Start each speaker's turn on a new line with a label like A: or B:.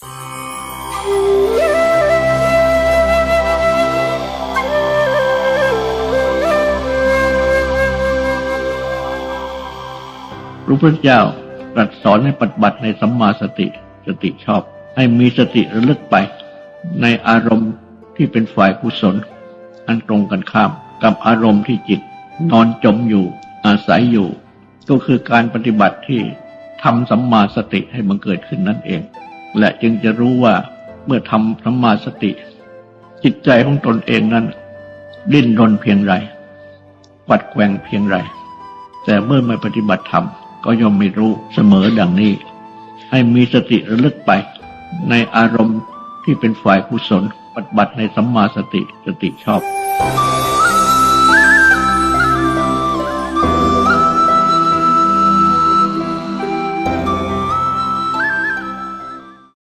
A: พระพุทธเจ้าตรัสสอนให้ปฏิบัติในสัมมาสติสติชอบ ให้มีสติระลึกไป ในอารมณ์ที่เป็นฝ่ายกุศล อันตรงกันข้ามกับอารมณ์ที่จิต นอนจมอยู่อาศัยอยู่ ก็คือการปฏิบัติที่ทำสัมมาสติให้บังเกิดขึ้นนั่นเอง และจึงจะรู้ว่าเมื่อทำสัมมาสติ จิตใจของตนเองนั้น ดิ้นรนเพียงไรกวัดแกว่งเพียงไร แต่เมื่อมาปฏิบัติธรรมก็ย่อมไม่รู้เสมอดังนี้ ให้มีสติระลึกไป ในอารมณ์ที่เป็นฝ่ายกุศลปฏิบัติในสัมมาสติสติชอบ